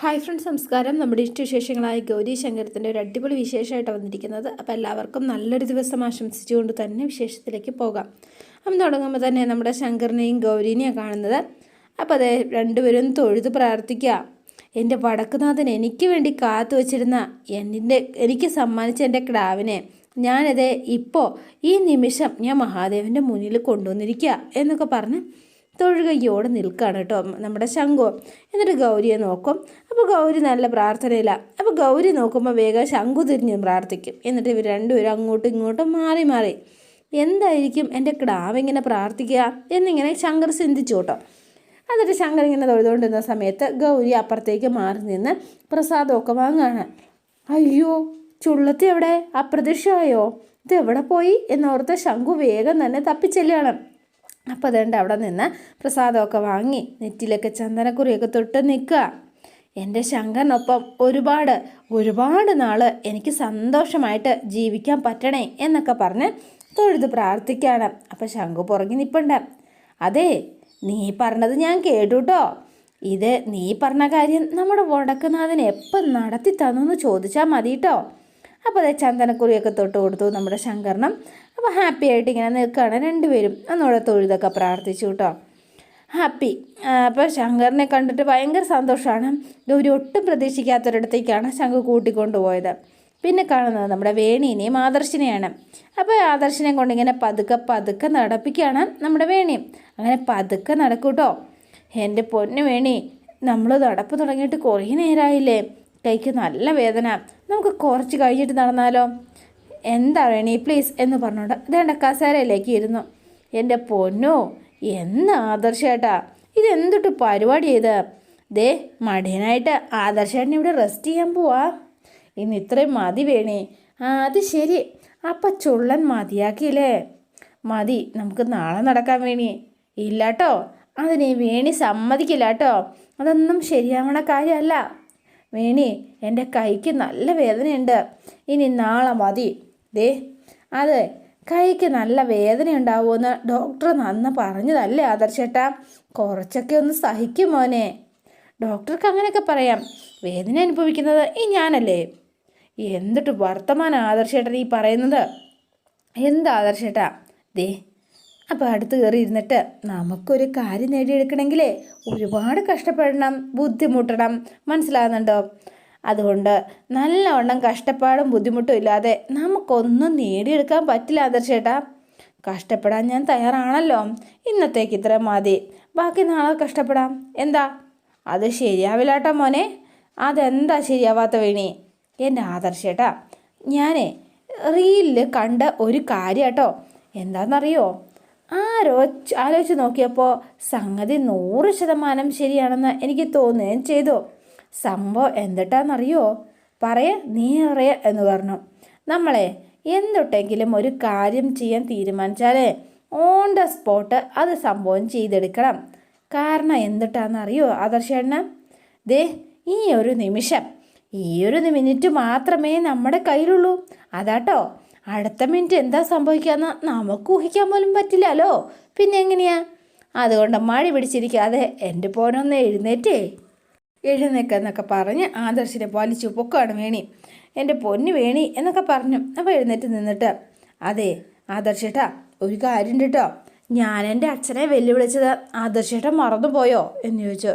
Hi friends നമസ്കാരം. നമ്മുടെ ഇഷ്ടവിശേഷങ്ങളായ ഗൗരി ശങ്കരത്തിന്റെ ഒരു അടിപൊളി വിശേഷമായിട്ട് വന്നിരിക്കുന്നത്. അപ്പോൾ എല്ലാവർക്കും നല്ലൊരു ദിവസം ആശംസിച്ചുകൊണ്ട് തന്നെ വിശേഷത്തിലേക്ക് പോകാം. അപ്പം തുടങ്ങുമ്പോൾ തന്നെ നമ്മുടെ ശങ്കറിനെയും ഗൗരീനെയും കാണുന്നത്. അപ്പോൾ അതെ രണ്ടുപേരും തൊഴുത് പ്രാർത്ഥിക്കുക. എന്റെ വടക്കുനാഥൻ എനിക്ക് വേണ്ടി കാത്തു വച്ചിരുന്ന എന്റെ എനിക്ക് സമ്മാനിച്ച എന്റെ ക്ലാവിനെ ഞാനത് ഇപ്പോൾ ഈ നിമിഷം ഞാൻ മഹാദേവന്റെ മുന്നിൽ കൊണ്ടുവന്നിരിക്കുക എന്നൊക്കെ പറഞ്ഞ് തൊഴുകയ്യോടെ നിൽക്കുകയാണ് കേട്ടോ നമ്മുടെ ശംഖു. എന്നിട്ട് ഗൗരിയെ നോക്കും. അപ്പോൾ ഗൗരി നല്ല പ്രാർത്ഥനയില്ല അപ്പോൾ ഗൗരി നോക്കുമ്പോൾ വേഗം ശംഖു തിരിഞ്ഞ് പ്രാർത്ഥിക്കും. എന്നിട്ട് ഇവർ രണ്ടുപേരും അങ്ങോട്ടും ഇങ്ങോട്ടും മാറി മാറി. എന്തായിരിക്കും എന്റെ ക്ടാവ് ഇങ്ങനെ പ്രാർത്ഥിക്കുക? എന്നിങ്ങനെ ശങ്കർ ചിന്തിച്ചു കേട്ടോ. എന്നിട്ട് ശങ്കർ ഇങ്ങനെ തൊഴുതുകൊണ്ടിരുന്ന സമയത്ത് ഗൗരി അപ്പുറത്തേക്ക് മാറി നിന്ന് പ്രസാദമൊക്കെ വാങ്ങാണ്. അയ്യോ ചുള്ളത്തി എവിടെ? അപ്രത്യക്ഷമായോ? ഇത് എവിടെ പോയി? എന്നോർത്ത് ശംഖു വേഗം തന്നെ തപ്പിച്ചെല്ലുകയാണ്. അപ്പോൾ അതുകൊണ്ട് അവിടെ നിന്ന് പ്രസാദമൊക്കെ വാങ്ങി നെറ്റിലൊക്കെ ചന്ദനക്കുറിയൊക്കെ തൊട്ട് നിൽക്കുക. എന്റെ ശങ്കറിനൊപ്പം ഒരുപാട് ഒരുപാട് നാൾ എനിക്ക് സന്തോഷമായിട്ട് ജീവിക്കാൻ പറ്റണേ എന്നൊക്കെ പറഞ്ഞ് തൊഴുത് പ്രാർത്ഥിക്കുകയാണ്. അപ്പോൾ ശങ്കു പുറകെ നിൽപ്പുണ്ട് അതെ നീ പറഞ്ഞത് ഞാൻ കേട്ടുട്ടോ. ഇത് നീ പറഞ്ഞ കാര്യം നമ്മുടെ വടക്കുനാഥൻ എപ്പം നടത്തി തന്നു എന്ന് ചോദിച്ചാൽ മതി കേട്ടോ അപ്പോൾ അതേ ചന്ദനക്കുറിയൊക്കെ തൊട്ട് കൊടുത്തു നമ്മുടെ ശങ്കരണം അപ്പോൾ ഹാപ്പി ആയിട്ട് ഇങ്ങനെ നിൽക്കുകയാണ് രണ്ടുപേരും. ഒന്നുകൂടെ തൊഴുതൊക്കെ പ്രാർത്ഥിച്ചു കേട്ടോ. ഹാപ്പി അപ്പോൾ ശങ്കറിനെ കണ്ടിട്ട് ഭയങ്കര സന്തോഷമാണ്. ഗൗരി ഒട്ടും പ്രതീക്ഷിക്കാത്തൊരിടത്തേക്കാണ് ശങ്കർ കൂട്ടിക്കൊണ്ടുപോയത്. പിന്നെ കാണുന്നത് നമ്മുടെ വേണീനെയും ആദർശിനെയാണ്. അപ്പോൾ ആദർശിനെ കൊണ്ട് ഇങ്ങനെ പതുക്കെ പതുക്കെ നടപ്പിക്കുകയാണ് നമ്മുടെ വേണിയും അങ്ങനെ പതുക്കെ നടക്കൂട്ടോ എന്റെ പൊന്നു വേണി നമ്മൾ നടപ്പ് തുടങ്ങിയിട്ട് കുറേ നേരമായില്ലേ കൈക്ക് നല്ല വേദന. നമുക്ക് കുറച്ച് കഴിഞ്ഞിട്ട് നടന്നാലോ? എന്താ വേണി പ്ലീസ് എന്ന് പറഞ്ഞുകൊണ്ട് അതേണ്ട കസേരയിലേക്ക് ഇരുന്നു. എന്റെ പൊന്നോ എന്ന് ആദർശേട്ടാ ഇതെന്തിട്ട് പരിപാടി ചെയ്ത് ദേ മടിയനായിട്ട് ആദർശേട്ടൻ ഇവിടെ റെസ്റ്റ് ചെയ്യാൻ പോവാ. ഇന്ന് ഇത്രയും മതി വേണേ. ആ അത് ശരി. അപ്പം ചുള്ളൻ മതിയാക്കിയില്ലേ? മതി നമുക്ക് നാളെ നടക്കാൻ വേണി. ഇല്ലാട്ടോ അതിന് വേണി സമ്മതിക്കില്ല കേട്ടോ അതൊന്നും ശരിയാവണ കാര്യമല്ല വേണി എന്റെ കൈക്ക് നല്ല വേദനയുണ്ട്. ഇനി നാളെ മതി. ദേ അതെ കൈക്ക് നല്ല വേദന ഉണ്ടാവുമെന്ന് ഡോക്ടർ നന്ന് പറഞ്ഞതല്ലേ ആദർശേട്ടാ കുറച്ചൊക്കെ ഒന്ന് സഹിക്കും മോനെ. ഡോക്ടർക്ക് അങ്ങനെയൊക്കെ പറയാം. വേദന അനുഭവിക്കുന്നത് ഈ ഞാനല്ലേ? എന്തിട്ട് വർത്തമാനം ആദർശേട്ടൻ ഈ പറയുന്നത്? എന്താ ആദർശേട്ടാ ദേ അപ്പോൾ അടുത്ത് കയറി ഇരുന്നിട്ട് നമുക്കൊരു കാര്യം നേടിയെടുക്കണമെങ്കിലേ ഒരുപാട് കഷ്ടപ്പെടണം ബുദ്ധിമുട്ടണം. മനസ്സിലാകുന്നുണ്ടോ അതുകൊണ്ട് നല്ലവണ്ണം കഷ്ടപ്പാടും ബുദ്ധിമുട്ടും ഇല്ലാതെ നമുക്കൊന്നും നേടിയെടുക്കാൻ പറ്റില്ല ആദർശേട്ടാ. കഷ്ടപ്പെടാൻ ഞാൻ തയ്യാറാണല്ലോ. ഇന്നത്തേക്ക് ഇത്ര മതി. ബാക്കി നാളെ കഷ്ടപ്പെടാം. എന്താ? അത് ശരിയാവില്ലാട്ടോ മോനെ. അതെന്താ ശരിയാവാത്ത വേണി? എന്റെ ആദർശേട്ടാ ഞാനേ റീലിൽ കണ്ട ഒരു കാര്യം കേട്ടോ എന്താണെന്നറിയോ ആരോ ആലോചിച്ച് നോക്കിയപ്പോൾ സംഗതി നൂറ് ശതമാനം ശരിയാണെന്ന് എനിക്ക് തോന്നുകയും ചെയ്തു. സംഭവം എന്തിട്ടാണെന്നറിയോ പറയ നീ അറിയ എന്ന് പറഞ്ഞു. നമ്മളെ എന്തൊട്ടെങ്കിലും ഒരു കാര്യം ചെയ്യാൻ തീരുമാനിച്ചാലേ ഓൺ ദ സ്പോട്ട് അത് സംഭവം ചെയ്തെടുക്കണം. കാരണം എന്തിട്ടാണെന്നറിയോ ആദർശേണ്ണ ദേ ഈ ഒരു നിമിഷം ഈ ഒരു മിനിറ്റ് മാത്രമേ നമ്മുടെ കയ്യിലുള്ളൂ. അതാട്ടോ അടുത്ത മിനിറ്റ് എന്താ സംഭവിക്കാന്ന് നമുക്ക് ഊഹിക്കാൻ പോലും പറ്റില്ലല്ലോ. പിന്നെ എങ്ങനെയാ? അതുകൊണ്ട് മഴ പിടിച്ചിരിക്കാതെ എന്റെ പോനൊന്ന് എഴുന്നേറ്റേ. എഴുന്നേക്കെന്നൊക്കെ പറഞ്ഞ് ആദർശിനെ പാലിച്ചു പൊക്കാണ് വേണി. എന്റെ പൊന്നു വേണി എന്നൊക്കെ പറഞ്ഞു. അപ്പോൾ എഴുന്നേറ്റ് നിന്നിട്ട് അതെ ആദർശേട്ടാ ഒരു കാര്യം കേട്ടോ ഞാൻ എന്റെ അച്ഛനെ വെല്ലുവിളിച്ചത് ആദർശേട്ടൻ മറന്നുപോയോ? എന്ന് ചോദിച്ചു.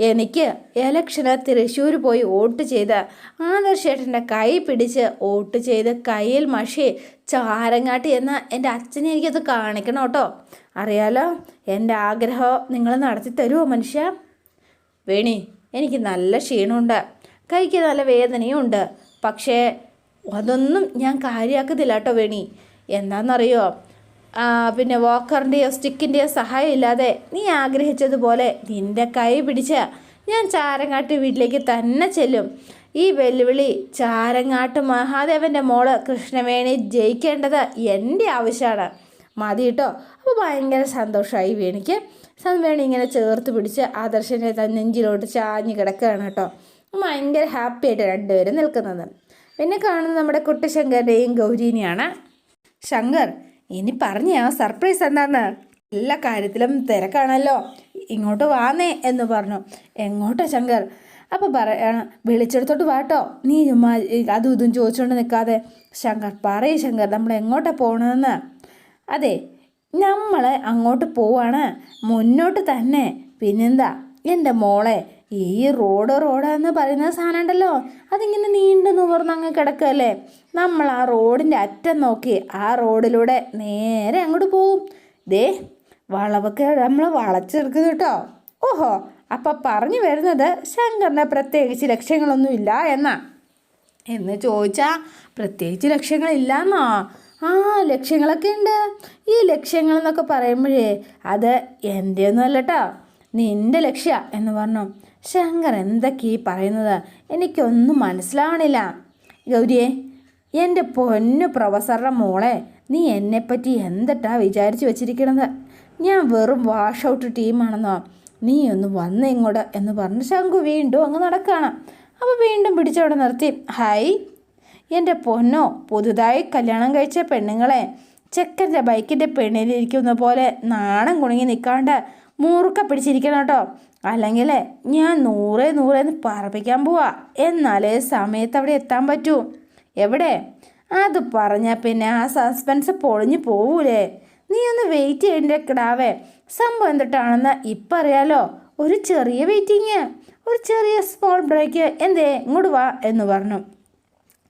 എനിക്ക് എലക്ഷന് തൃശ്ശൂർ പോയി വോട്ട് ചെയ്ത് ആദർശേട്ടന്റെ കൈ പിടിച്ച് വോട്ട് ചെയ്ത് കയ്യിൽ മഷി ചാരങ്ങാട്ടി എന്ന എന്റെ അച്ഛനെ എനിക്കത് കാണിക്കണം കേട്ടോ. അറിയാലോ എന്റെ ആഗ്രഹം നിങ്ങൾ നടത്തി തരുമോ മനുഷ്യ? വേണി എനിക്ക് നല്ല ക്ഷീണമുണ്ട്. കൈക്ക് നല്ല വേദനയും ഉണ്ട് പക്ഷേ അതൊന്നും ഞാൻ കാര്യമാക്കുന്നില്ല കേട്ടോ വേണി. എന്താണെന്നറിയോ പിന്നെ വോക്കറിന്റെയോ സ്റ്റിക്കിന്റെയോ സഹായം ഇല്ലാതെ നീ ആഗ്രഹിച്ചതുപോലെ നിന്റെ കൈ പിടിച്ച് ഞാൻ ചാരങ്ങാട്ട് വീട്ടിലേക്ക് തന്നെ ചെല്ലും. ഈ വെല്ലുവിളി ചാരങ്ങാട്ട് മഹാദേവന്റെ മോൾ കൃഷ്ണവേണി ജയിക്കേണ്ടത് എന്റെ ആവശ്യമാണ്. മതി കേട്ടോ. അപ്പോൾ ഭയങ്കര സന്തോഷമായി വേണിക്ക് വേണി ഇങ്ങനെ ചേർത്ത് പിടിച്ച് ആദർശനെ നെഞ്ചിലോട്ട് ചാഞ്ഞ് കിടക്കുകയാണ് കേട്ടോ. ഭയങ്കര ഹാപ്പി ആയിട്ട് രണ്ടുപേരും നിൽക്കുന്നത്. പിന്നെ കാണുന്നത് നമ്മുടെ കുട്ടിശങ്കറിന്റെയും ഗൗരീനെയാണ്. ശങ്കർ ഇനി പറഞ്ഞ സർപ്രൈസ് എന്താന്ന്? എല്ലാ കാര്യത്തിലും തിരക്കാണല്ലോ. ഇങ്ങോട്ട് വാന്നേ എന്ന് പറഞ്ഞു. എങ്ങോട്ടാ ശങ്കർ? അപ്പോൾ പറയാണ് വിളിച്ചെടുത്തോട്ട് വാട്ടോ നീ ചുമ്മാ അതും ഇതും ചോദിച്ചുകൊണ്ട് നിൽക്കാതെ. ശങ്കർ പറയ് ശങ്കർ നമ്മൾ എങ്ങോട്ടാണ് പോകണമെന്ന് അതെ നമ്മൾ അങ്ങോട്ട് പോവാണ്. മുന്നോട്ട് തന്നെ. പിന്നെന്താ? എന്റെ മോളെ ഈ റോഡ് റോഡ് എന്ന് പറയുന്ന സാധനം ഉണ്ടല്ലോ അതിങ്ങനെ നീണ്ടു നിവർന്ന് അങ്ങ് കിടക്കുകയല്ലേ? നമ്മൾ ആ റോഡിന്റെ അറ്റം നോക്കി ആ റോഡിലൂടെ നേരെ അങ്ങോട്ട് പോവും. ദേ വളവൊക്കെ നമ്മൾ വളച്ചെടുക്കുന്നു കേട്ടോ. ഓഹോ അപ്പം പറഞ്ഞു വരുന്നത് ശങ്കറിന് പ്രത്യേകിച്ച് ലക്ഷ്യങ്ങളൊന്നുമില്ല എന്നാ. എന്ന് ചോദിച്ചാൽ പ്രത്യേകിച്ച് ലക്ഷ്യങ്ങളില്ലെന്നോ? ആ ലക്ഷ്യങ്ങളൊക്കെ ഉണ്ട് ഈ ലക്ഷ്യങ്ങൾ എന്നൊക്കെ പറയുമ്പോഴേ അത് എന്റെ ഒന്നും അല്ല കേട്ടോ നിന്റെ ലക്ഷ്യ എന്ന് പറഞ്ഞു. ശങ്കർ എന്തൊക്കെ ഈ പറയുന്നത്? എനിക്കൊന്നും മനസ്സിലാവണില്ല. ഗൗരിയെ എന്റെ പൊന്നു പ്രൊഫസറുടെ മോളെ നീ എന്നെപ്പറ്റി എന്തിട്ടാ വിചാരിച്ചു വെച്ചിരിക്കണത്? ഞാൻ വെറും വാഷ് ഔട്ട് ടീമാണെന്നോ നീ ഒന്ന് വന്ന് ഇങ്ങോട്ട് എന്ന് പറഞ്ഞ് ശങ്കു വീണ്ടും അങ്ങ് നടക്കുകയാണ് അപ്പോൾ വീണ്ടും പിടിച്ചവിടെ നിർത്തി. ഹായ് എന്റെ പൊന്നോ പുതുതായി കല്യാണം കഴിച്ച പെണ്ണുങ്ങളെ. ചെക്കന്റെ ബൈക്കിന്റെ പെണ്ണിലിരിക്കുന്ന പോലെ നാണം കുണുങ്ങി നിൽക്കാണ്ട് മൂറുക്ക പിടിച്ചിരിക്കണം കേട്ടോ. അല്ലെങ്കിൽ ഞാൻ നൂറേ നൂറേന്ന് പറപ്പിക്കാൻ പോവാ. എന്നാലേ സമയത്ത് അവിടെ എത്താൻ പറ്റൂ. എവിടെ? അത് പറഞ്ഞാൽ പിന്നെ ആ സസ്പെൻസ് പൊളിഞ്ഞു പോവൂലേ. നീ ഒന്ന് വെയിറ്റ് ചെയ്യേണ്ട കിടാവേ. സംഭവം എന്തിട്ടാണെന്ന് ഇപ്പം അറിയാലോ. ഒരു ചെറിയ വെയിറ്റിങ് ഒരു ചെറിയ സ്മോൾ ബ്രേക്ക് എന്തേ ഇങ്ങോട്ട് വാ എന്ന് പറഞ്ഞു.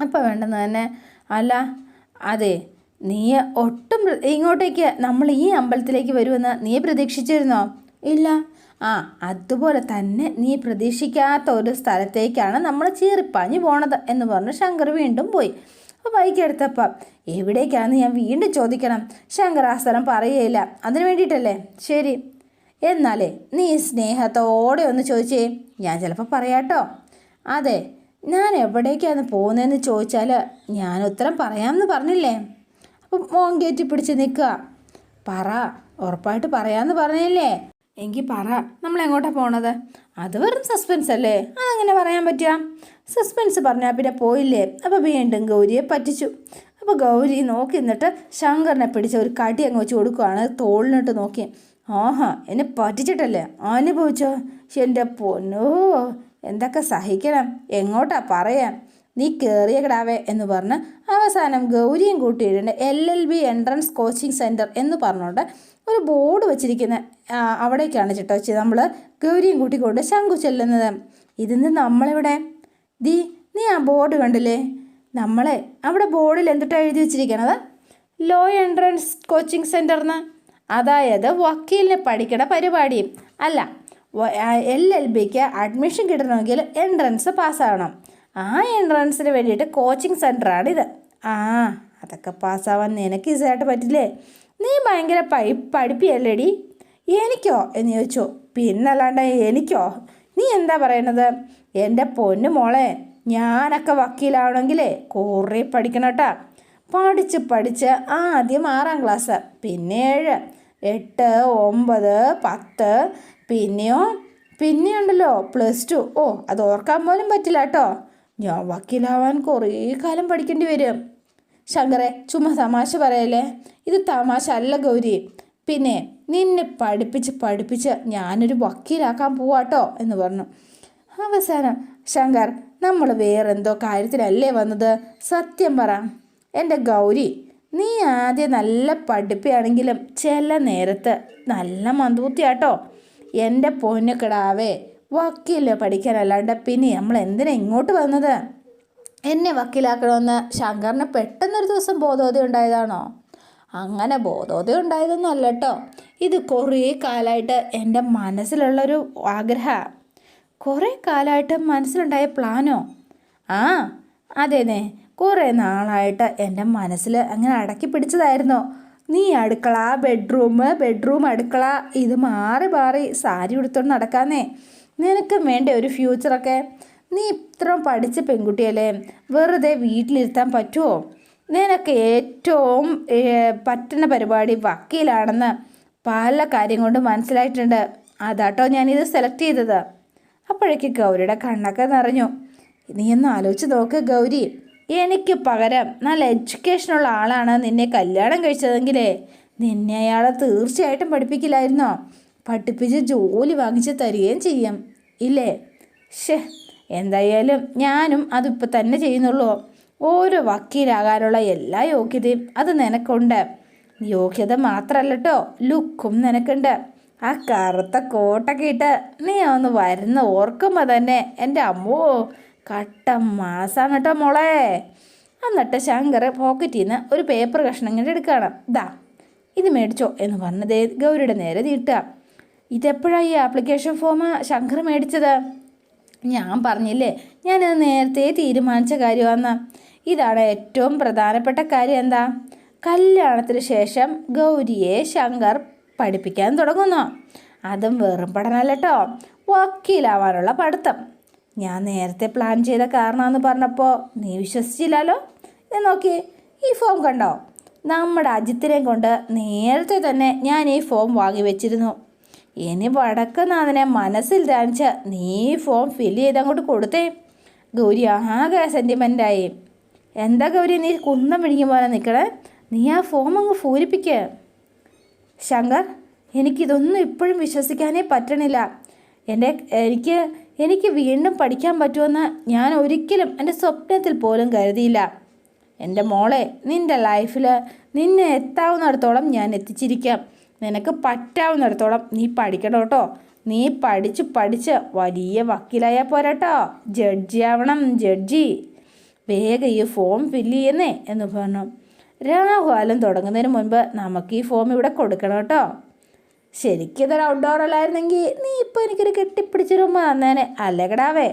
അപ്പം വേണ്ടെന്ന് തന്നെ അല്ല അതെ നീ ഒട്ടും ഇങ്ങോട്ടേക്ക് നമ്മൾ ഈ അമ്പലത്തിലേക്ക് വരുമെന്ന് നീ പ്രതീക്ഷിച്ചിരുന്നോ? ഇല്ല. ആ അതുപോലെ തന്നെ നീ പ്രതീക്ഷിക്കാത്ത ഒരു സ്ഥലത്തേക്കാണ് നമ്മൾ ചീറിപ്പാഞ്ഞു പോണത് എന്ന് പറഞ്ഞ് ശങ്കർ വീണ്ടും പോയി. അപ്പോൾ ബൈക്ക് എടുത്തപ്പം എവിടേക്കാണെന്ന് ഞാൻ വീണ്ടും ചോദിക്കണം. ശങ്കർ ആ സ്ഥലം പറയുകയില്ല. അതിന് വേണ്ടിയിട്ടല്ലേ? ശരി. എന്നാലേ നീ സ്നേഹത്തോടെ ഒന്ന് ചോദിച്ചേ. ഞാൻ ചിലപ്പോൾ പറയാട്ടോ. അതെ ഞാൻ എവിടേക്കാണ് പോകുന്നതെന്ന് ചോദിച്ചാൽ ഞാൻ ഉത്തരം പറയാമെന്ന് പറഞ്ഞില്ലേ? അപ്പം മോൻ കയറ്റി പിടിച്ച് നിൽക്കുക. പറ ഉറപ്പായിട്ട് പറയാമെന്ന് പറഞ്ഞില്ലേ? എങ്കിൽ പറ നമ്മൾ എങ്ങോട്ടാണ് പോണത്? അത് വെറും സസ്പെൻസ് അല്ലേ? അതങ്ങനെ പറയാൻ പറ്റുക? സസ്പെൻസ് പറഞ്ഞാൽ പിന്നെ പോയില്ലേ? അപ്പോൾ വീണ്ടും ഗൗരിയെ പറ്റിച്ചു. അപ്പോൾ ഗൗരി നോക്കി നിന്നിട്ട് ശങ്കറിനെ പിടിച്ച ഒരു കടി അങ്ങ് വെച്ച് കൊടുക്കുകയാണ് തോളിനിട്ട് നോക്കി. ആഹാ എന്നെ പറ്റിച്ചിട്ടല്ലേ? അനുഭവിച്ചോ? എന്റെ പൊന്നോ എന്തൊക്കെ സഹിക്കണം? എങ്ങോട്ടാ പറയാൻ? നീ കയറിയ കിടാവേ എന്ന് പറഞ്ഞ് അവസാനം ഗൗരിയും കൂട്ടിയിട്ടുണ്ട് L L B entrance coaching centre എന്ന് പറഞ്ഞുകൊണ്ട് ഒരു ബോർഡ് വെച്ചിരിക്കുന്ന അവിടേക്കാണ് ചേട്ടോ നമ്മൾ ഗൗരിയും കൂട്ടിക്കൊണ്ട് ശംഖു ചെല്ലുന്നത്. ഇതിന്ന് നമ്മളിവിടെ? ദീ നീ ആ ബോർഡ് കണ്ടില്ലേ? നമ്മളെ അവിടെ ബോർഡിൽ എന്തിട്ടാണ് എഴുതി വെച്ചിരിക്കണത്? ലോ എൻട്രൻസ് കോച്ചിങ് സെന്ററിന് അതായത് വക്കീലിനെ പഠിക്കണ പരിപാടിയും അല്ല എൽ എൽ ബിക്ക് അഡ്മിഷൻ കിട്ടണമെങ്കിൽ എൻട്രൻസ് പാസ്സാകണം ആ എൻട്രൻസിന് വേണ്ടിയിട്ട് കോച്ചിങ് സെന്ററാണിത് ആ അതൊക്കെ പാസ്സാവാൻ നിനക്ക് ഈസിയായിട്ട് പറ്റില്ലേ? നീ ഭയങ്കര പൈ പഠിപ്പിയല്ലേടി? എനിക്കോ? എന്ന് ചോദിച്ചു. പിന്നല്ലാണ്ട് എനിക്കോ? നീ എന്താ പറയണത്? എന്റെ പൊന്നു മോളെ ഞാനൊക്കെ വക്കീലാവണമെങ്കിലേ കുറേ പഠിക്കണം കേട്ടാ പഠിച്ച് പഠിച്ച് ആദ്യം ആറാം ക്ലാസ് പിന്നെ ഏഴ് എട്ട് ഒമ്പത് പത്ത് പിന്നെയോ? പിന്നെയുണ്ടല്ലോ പ്ലസ് ടു ഓ അത് ഓർക്കാൻ പോലും പറ്റില്ല കേട്ടോ ഞാൻ വക്കീലാവാൻ കുറേ കാലം പഠിക്കേണ്ടി വരും. ശങ്കറെ ചുമ്മാ തമാശ പറയല്ലേ? ഇത് തമാശ അല്ല ഗൗരി. പിന്നെ നിന്നെ പഠിപ്പിച്ച് പഠിപ്പിച്ച് ഞാനൊരു വക്കീലാക്കാൻ പോവാട്ടോ എന്ന് പറഞ്ഞു. അവസാനം ശങ്കർ നമ്മൾ വേറെന്തോ കാര്യത്തിലല്ലേ വന്നത്? സത്യം പറ. എന്റെ ഗൗരി നീ ആദ്യം നല്ല പഠിപ്പിയാണെങ്കിലും ചില നേരത്ത് നല്ല മന്ദൂത്തിയാട്ടോ എന്റെ പൊന്നുക്കിടാവേ വക്കീൽ പഠിക്കാനല്ലാണ്ട് പിന്നെ നമ്മൾ എന്തിനാ ഇങ്ങോട്ട് വന്നത്? എന്നെ വക്കീലാക്കണമെന്ന് ശങ്കറിന് പെട്ടെന്നൊരു ദിവസം ബോധോദയം ഉണ്ടായതാണോ? അങ്ങനെ ബോധോദയം ഉണ്ടായതൊന്നും അല്ല കേട്ടോ. ഇത് കുറേ കാലമായിട്ട് എന്റെ മനസ്സിലുള്ളൊരു ആഗ്രഹമാണ് കുറേ കാലമായിട്ട് മനസ്സിലുണ്ടായ പ്ലാനോ? ആ അതേനെ കുറേ നാളായിട്ട് എന്റെ മനസ്സിൽ അങ്ങനെ അടക്കി പിടിച്ചതായിരുന്നു. നീ അടുക്കള ബെഡ്റൂം ബെഡ്റൂം അടുക്കള ഇത് മാറി മാറി സാരി ഉടുത്തോണ്ട് നടക്കാന്നേ. നിനക്ക് വേണ്ടേ ഒരു ഫ്യൂച്ചറൊക്കെ നീ ഇത്ര പഠിച്ച പെൺകുട്ടിയല്ലേ? വെറുതെ വീട്ടിലിരുത്താൻ പറ്റുമോ നിനക്ക് ഏറ്റവും പറ്റുന്ന പരിപാടി വക്കീലാണെന്ന് പല കാര്യം കൊണ്ട് മനസ്സിലായിട്ടുണ്ട്. അതാട്ടോ ഞാനിത് സെലക്ട് ചെയ്തത്. അപ്പോഴേക്ക് ഗൗരിയുടെ കണ്ണൊക്കെ നിറഞ്ഞു. നീ ഒന്ന് ആലോചിച്ച് നോക്ക് ഗൗരി. എനിക്ക് പകരം നല്ല എഡ്യൂക്കേഷനുള്ള ആളാണ് നിന്നെ കല്യാണം കഴിച്ചതെങ്കിലേ. നിന്നെ അയാളെ തീർച്ചയായിട്ടും പഠിപ്പിക്കില്ലായിരുന്നോ? പഠിപ്പിച്ച് ജോലി വാങ്ങിച്ച് തരികയും ചെയ്യും. ഇല്ലേ? ഷേ എന്തായാലും ഞാനും അതിപ്പോൾ തന്നെ ചെയ്യുന്നുള്ളൂ. ഓരോ വക്കീലാകാനുള്ള എല്ലാ യോഗ്യതയും അത് നിനക്കുണ്ട്. യോഗ്യത മാത്രമല്ല കേട്ടോ ലുക്കും നിനക്കുണ്ട്. ആ കറുത്ത കോട്ടൊക്കെ ഇട്ട് നീ ഒന്ന് വരുന്ന ഓർക്കുമ്പോൾ തന്നെ എന്റെ അമ്മോ കട്ട മാസാണ് കേട്ടോ മോളെ. എന്നിട്ട് ശങ്കർ പോക്കറ്റിൽ നിന്ന് ഒരു പേപ്പർ കഷ്ണം ഇങ്ങനെ എടുക്കണം ദാ ഇത് മേടിച്ചോ എന്ന് പറഞ്ഞത് ഗൗരിയുടെ നേരെ നീട്ടുക. ഇതെപ്പോഴാണ് ഈ ആപ്ലിക്കേഷൻ ഫോം ശങ്കർ മേടിച്ചത്? ഞാൻ പറഞ്ഞില്ലേ ഞാനത് നേരത്തെ തീരുമാനിച്ച കാര്യമാണ് ഇതാണ് ഏറ്റവും പ്രധാനപ്പെട്ട കാര്യം എന്താ? കല്യാണത്തിന് ശേഷം ഗൗരിയെ ശങ്കർ പഠിപ്പിക്കാൻ തുടങ്ങുന്നു. അതും വെറും പഠനമല്ല കേട്ടോ. വക്കീലാവാനുള്ള പഠിത്തം. ഞാൻ നേരത്തെ പ്ലാൻ ചെയ്ത കാരണമെന്ന് പറഞ്ഞപ്പോൾ നീ വിശ്വസിച്ചില്ലല്ലോ? ഇത് നോക്കി ഈ ഫോം കണ്ടോ? നമ്മുടെ അജിത്തിനെ കൊണ്ട് നേരത്തെ തന്നെ ഞാൻ ഈ ഫോം വാങ്ങി വെച്ചിരുന്നു. ഇനി വടക്കുന്നാഥനെ മനസ്സിൽ ധ്യാനിച്ച് നീ ഫോം ഫില്ല് ചെയ്ത് അങ്ങോട്ട് കൊടുത്തേ. ഗൗരി ആകെ സെന്റിമെന്റായി എന്താ ഗൗരി നീ കുന്തം പിടിക്കും പോലെ നിൽക്കണേ? നീ ആ ഫോം അങ്ങ് പൂരിപ്പിക്കുക ശങ്കർ എനിക്കിതൊന്നും ഇപ്പോഴും വിശ്വസിക്കാനേ പറ്റണില്ല. എന്റെ എനിക്ക് എനിക്ക് വീണ്ടും പഠിക്കാൻ പറ്റുമെന്ന് ഞാൻ ഒരിക്കലും എന്റെ സ്വപ്നത്തിൽ പോലും കരുതിയില്ല. എന്റെ മോളെ നിന്റെ ലൈഫിൽ നിന്നെ എത്താവുന്നിടത്തോളം ഞാൻ എത്തിച്ചിരിക്കാം. നിനക്ക് പറ്റാവുന്നിടത്തോളം നീ പഠിക്കണം കേട്ടോ. നീ പഠിച്ച് പഠിച്ച് വലിയ വക്കീലായാൽ പോരാട്ടോ. ജഡ്ജി ആവണം ജഡ്ജി. വേഗം ഈ ഫോം ഫില്ല് ചെയ്യുന്നേ എന്ന് പറഞ്ഞു. രാഹുകാലം തുടങ്ങുന്നതിന് മുൻപ് നമുക്ക് ഈ ഫോം ഇവിടെ കൊടുക്കണം കേട്ടോ. ശരിക്കും ഇതൊരു ഔട്ട്ഡോർ അല്ലായിരുന്നെങ്കിൽ നീ ഇപ്പോൾ എനിക്കൊരു കെട്ടിപ്പിടിച്ചൊരുമ്മ തന്നേനെ. അല്ലകടാവേ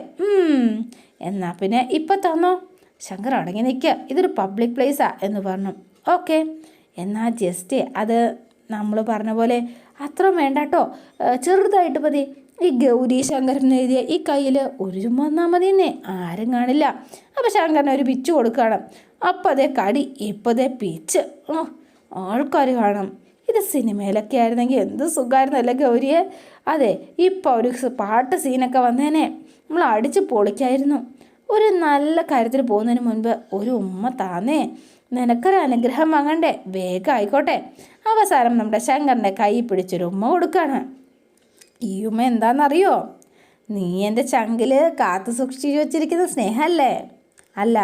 എന്നാൽ പിന്നെ ഇപ്പം തന്നോ? ശങ്കർ അടങ്ങി നിൽക്കുക ഇതൊരു പബ്ലിക് പ്ലേസാ എന്ന് പറഞ്ഞു. ഓക്കെ. എന്നാൽ ജസ്റ്റ് അത് നമ്മൾ പറഞ്ഞ പോലെ അത്ര വേണ്ട കേട്ടോ ചെറുതായിട്ട് മതി. ഈ ഗൗരി ശങ്കരൻ എഴുതിയ ഈ കയ്യിൽ ഒരു ചുമ്മാ വന്നാൽ മതി എന്നേ. ആരും കാണില്ല. അപ്പോൾ ശങ്കരന് ഒരു പിച്ച് കൊടുക്കണം. അപ്പോൾ അതേ കടി ഇപ്പോൾ അതേ പിച്ച് ആൾക്കാർ കാണും. ഇത് സിനിമയിലൊക്കെ ആയിരുന്നെങ്കിൽ എന്ത് സുഖമായിരുന്നു അല്ലേ ഗൗരിയെ? അതെ ഇപ്പോൾ ഒരു പാട്ട് സീനൊക്കെ വന്നേനെ. നമ്മൾ അടിച്ച് പൊളിക്കായിരുന്നു. ഒരു നല്ല കാര്യത്തിൽ പോകുന്നതിന് മുൻപ് ഒരു ഉമ്മ താന്നേ. നിനക്കൊരു അനുഗ്രഹം വാങ്ങണ്ടേ? വേഗം ആയിക്കോട്ടെ. അവസാനം നമ്മുടെ ശങ്കറിന്റെ കൈ പിടിച്ചൊരു ഉമ്മ കൊടുക്കാണ്. ഈ ഉമ്മ എന്താണെന്നറിയോ? നീ എന്റെ ചങ്കിൽ കാത്തു സൂക്ഷിച്ചു വച്ചിരിക്കുന്ന സ്നേഹമല്ലേ അല്ല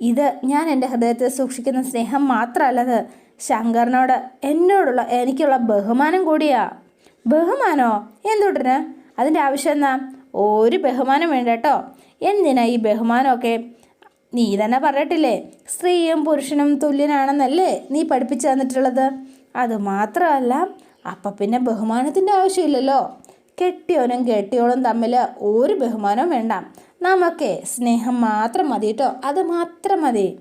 ഇത് ഞാൻ എന്റെ ഹൃദയത്തിൽ സൂക്ഷിക്കുന്ന സ്നേഹം മാത്രമല്ലത്. ശങ്കറിനോട് എന്നോടുള്ള എനിക്കുള്ള ബഹുമാനം കൂടിയാ. ബഹുമാനോ? എന്തുടന്? അതിന്റെ ആവശ്യം എന്നാ ഒരു ബഹുമാനം വേണ്ട കേട്ടോ. എന്തിനാ ഈ ബഹുമാനമൊക്കെ? നീ തന്നെ പറഞ്ഞിട്ടില്ലേ സ്ത്രീയും പുരുഷനും തുല്യനാണെന്നല്ലേ നീ പഠിപ്പിച്ചു തന്നിട്ടുള്ളത്? അതുമാത്രമല്ല അപ്പം പിന്നെ ബഹുമാനത്തിന്റെ ആവശ്യമില്ലല്ലോ. കെട്ടിയോനും കെട്ടിയോളും തമ്മിൽ ഒരു ബഹുമാനവും വേണ്ട. നമുക്കേ സ്നേഹം മാത്രം മതി കേട്ടോ. അത് മാത്രം മതി.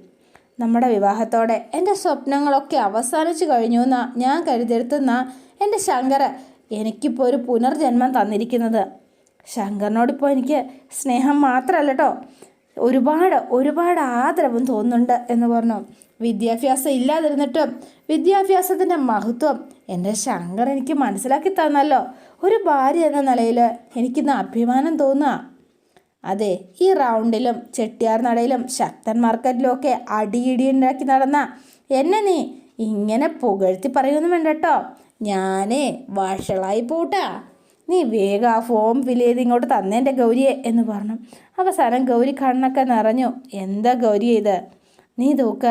നമ്മുടെ വിവാഹത്തോടെ എന്റെ സ്വപ്നങ്ങളൊക്കെ അവസാനിച്ചു കഴിഞ്ഞു എന്നാ ഞാൻ കരുതിരുത്തുന്ന എന്റെ ശങ്കർ എനിക്കിപ്പോൾ ഒരു പുനർജന്മം തന്നിരിക്കുന്നത്. ശങ്കറിനോടിപ്പോൾ എനിക്ക് സ്നേഹം മാത്രമല്ല കേട്ടോ ഒരുപാട് ഒരുപാട് ആദരവും തോന്നുന്നുണ്ട് എന്ന് പറഞ്ഞു. വിദ്യാഭ്യാസം ഇല്ലാതിരുന്നിട്ടും വിദ്യാഭ്യാസത്തിന്റെ മഹത്വം എന്റെ ശങ്കർ എനിക്ക് മനസ്സിലാക്കി തന്നല്ലോ. ഒരു ഭാര്യ എന്ന നിലയിൽ എനിക്കിന്ന് അഭിമാനം തോന്നുക. അതെ ഈ റൗണ്ടിലും ചെട്ടിയാർ നടയിലും ശക്തൻ മാർക്കറ്റിലും ഒക്കെ അടിയിടി ഉണ്ടാക്കി നടന്ന എന്നെ നീ ഇങ്ങനെ പുകഴ്ത്തി പറയുന്നു വേണ്ട കേട്ടോ ഞാനേ വഷളായി പോട്ടാ. നീ വേഗം ആ ഫോം ഫില്ല് ചെയ്ത് ഇങ്ങോട്ട് തന്നേന്റെ ഗൗരിയെ എന്ന് പറഞ്ഞു. അവസാനം ഗൗരി കണ്ണൊക്കെ നിറഞ്ഞു. എന്താ ഗൗരി ഇത്? നീ തൂക്ക.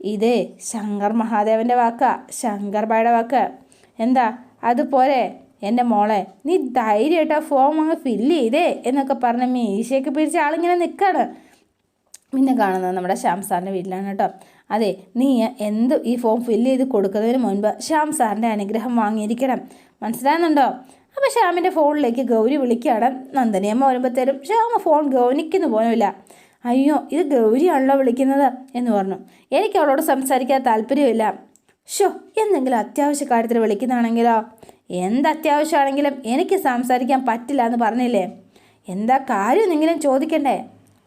ഇതേ ശങ്കർ മഹാദേവന്റെ വാക്കാ. ശങ്കർ ബായുടെ വാക്ക്. എന്താ? അതുപോലെ. എന്റെ മോളെ നീ ധൈര്യമായിട്ട് ഫോം അങ്ങ് ഫില്ല് ചെയ്തേ എന്നൊക്കെ പറഞ്ഞ് മീശയൊക്കെ പിടിച്ച ആളിങ്ങനെ നിൽക്കാണ് പിന്നെ കാണുന്നത് നമ്മുടെ ശ്യാം സാറിന്റെ വീട്ടിലാണ് കേട്ടോ. അതെ നീ എന്ത് ഈ ഫോം ഫില്ല് ചെയ്ത് കൊടുക്കുന്നതിന് മുൻപ് ശ്യാം സാറിന്റെ അനുഗ്രഹം വാങ്ങിയിരിക്കണം. മനസ്സിലാകുന്നുണ്ടോ അപ്പോൾ ശ്യാമിന്റെ ഫോണിലേക്ക് ഗൗരി വിളിക്കുകയാണ്. നന്ദനിയമ്മ വരുമ്പോഴത്തേരും ശ്യാമ ഫോൺ ഗൗനിക്കുന്നു പോലുമില്ല അയ്യോ ഇത് ഗൗരിയാണല്ലോ വിളിക്കുന്നത് എന്ന് പറഞ്ഞു. എനിക്ക് അവളോട് സംസാരിക്കാൻ താല്പര്യമില്ല. ഷോ എന്തെങ്കിലും അത്യാവശ്യ കാര്യത്തിൽ വിളിക്കുന്നതാണെങ്കിലോ? എന്ത് അത്യാവശ്യമാണെങ്കിലും എനിക്ക് സംസാരിക്കാൻ പറ്റില്ല എന്ന് പറഞ്ഞില്ലേ? എന്താ കാര്യം എന്തെങ്കിലും ചോദിക്കണ്ടേ?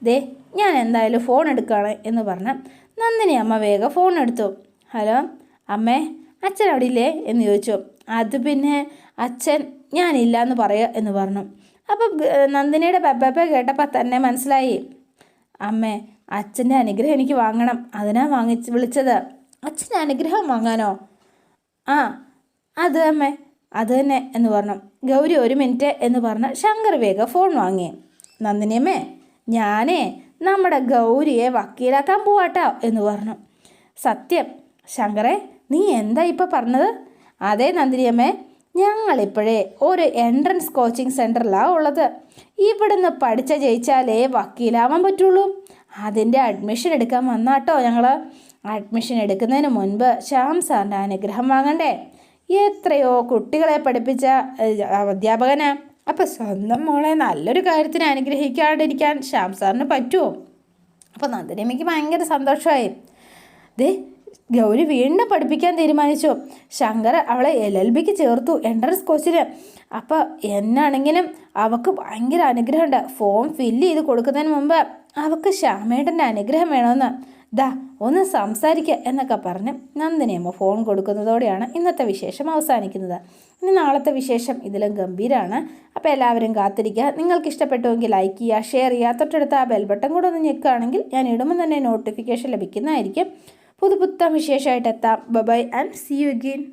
ദേ ഞാൻ എന്തായാലും ഫോൺ എടുക്കുകയാണ് എന്ന് പറഞ്ഞ് നന്ദിനി അമ്മ വേഗം ഫോൺ എടുത്തു. ഹലോ അമ്മേ അച്ഛൻ അവിടെ ഇല്ലേ എന്ന് ചോദിച്ചു. അത് പിന്നെ അച്ഛൻ ഞാനില്ല എന്ന് പറയുക എന്ന് പറഞ്ഞു. അപ്പം നന്ദിനിയുടെ പെപ്പ കേട്ടപ്പോൾ തന്നെ മനസ്സിലായി. അമ്മേ അച്ഛന്റെ അനുഗ്രഹം എനിക്ക് വാങ്ങണം. അതിനാ വാങ്ങിച്ച് വിളിച്ചത്. അച്ഛന്റെ അനുഗ്രഹം വാങ്ങാനോ? ആ അത് അമ്മേ അത് തന്നെ എന്ന് പറഞ്ഞു. ഗൗരി ഒരു മിനിറ്റ് എന്ന് പറഞ്ഞ് ശങ്കർ വേഗം ഫോൺ വാങ്ങി. നന്ദിനിയമ്മേ ഞാനേ നമ്മുടെ ഗൗരിയെ വക്കീലാക്കാൻ പോവാട്ടോ എന്ന് പറഞ്ഞു. സത്യം. ശങ്കറെ നീ എന്താ ഇപ്പോൾ പറഞ്ഞത്? അതെ നന്ദിനിയമ്മേ ഞങ്ങളിപ്പോഴേ ഒരു എൻട്രൻസ് കോച്ചിങ് സെന്ററിലാണ് ഉള്ളത്. ഇവിടുന്ന് പഠിച്ച ജയിച്ചാലേ വക്കീലാവാൻ പറ്റുള്ളൂ. അതിന്റെ അഡ്മിഷൻ എടുക്കാൻ വന്നാട്ടോ ഞങ്ങൾ അഡ്മിഷൻ എടുക്കുന്നതിന് മുൻപ് ശ്യാം സാറിന്റെ അനുഗ്രഹം വാങ്ങണ്ടേ? എത്രയോ കുട്ടികളെ പഠിപ്പിച്ച അധ്യാപകന്. അപ്പം സ്വന്തം മോളെ നല്ലൊരു കാര്യത്തിന് അനുഗ്രഹിക്കാണ്ടിരിക്കാൻ ശ്യാം സാറിന് പറ്റുമോ അപ്പോൾ നന്ദിനിയമ്മയ്ക്ക് ഭയങ്കര സന്തോഷമായി. ദേ ഗൗരി വീണ്ടും പഠിപ്പിക്കാൻ തീരുമാനിച്ചു. ശങ്കർ അവളെ എൽ എൽ ബിക്ക് ചേർത്തു എൻട്രൻസ് കോച്ചിന് അപ്പോൾ എന്നാണെങ്കിലും അവൾക്ക് ഭയങ്കര അനുഗ്രഹമുണ്ട്. ഫോം ഫില്ല് ചെയ്ത് കൊടുക്കുന്നതിന് മുമ്പ് അവൾക്ക് ശ്യാമേട്ടന്റെ അനുഗ്രഹം വേണമെന്ന്. ദാ ഒന്ന് സംസാരിക്കുക എന്നൊക്കെ പറഞ്ഞ് നന്ദിനിയമ്മ ഫോൺ കൊടുക്കുന്നതോടെയാണ് ഇന്നത്തെ വിശേഷം അവസാനിക്കുന്നത്. ഇനി നാളത്തെ വിശേഷം ഇതിലും ഗംഭീരമാണ് അപ്പോൾ എല്ലാവരും കാത്തിരിക്കുക നിങ്ങൾക്ക് ഇഷ്ടപ്പെട്ടുവെങ്കിൽ ലൈക്ക് ചെയ്യുക ഷെയർ ചെയ്യുക. തൊട്ടടുത്ത് ആ ബെൽബട്ടൺ കൂടെ ഒന്ന് ഞെക്കുകയാണെങ്കിൽ ഞാൻ ഇടുമ്പോൾ തന്നെ നോട്ടിഫിക്കേഷൻ ലഭിക്കുന്നതായിരിക്കും. പുതുപുത്ത വിശേഷമായിട്ട് എത്താം. Bye and see you again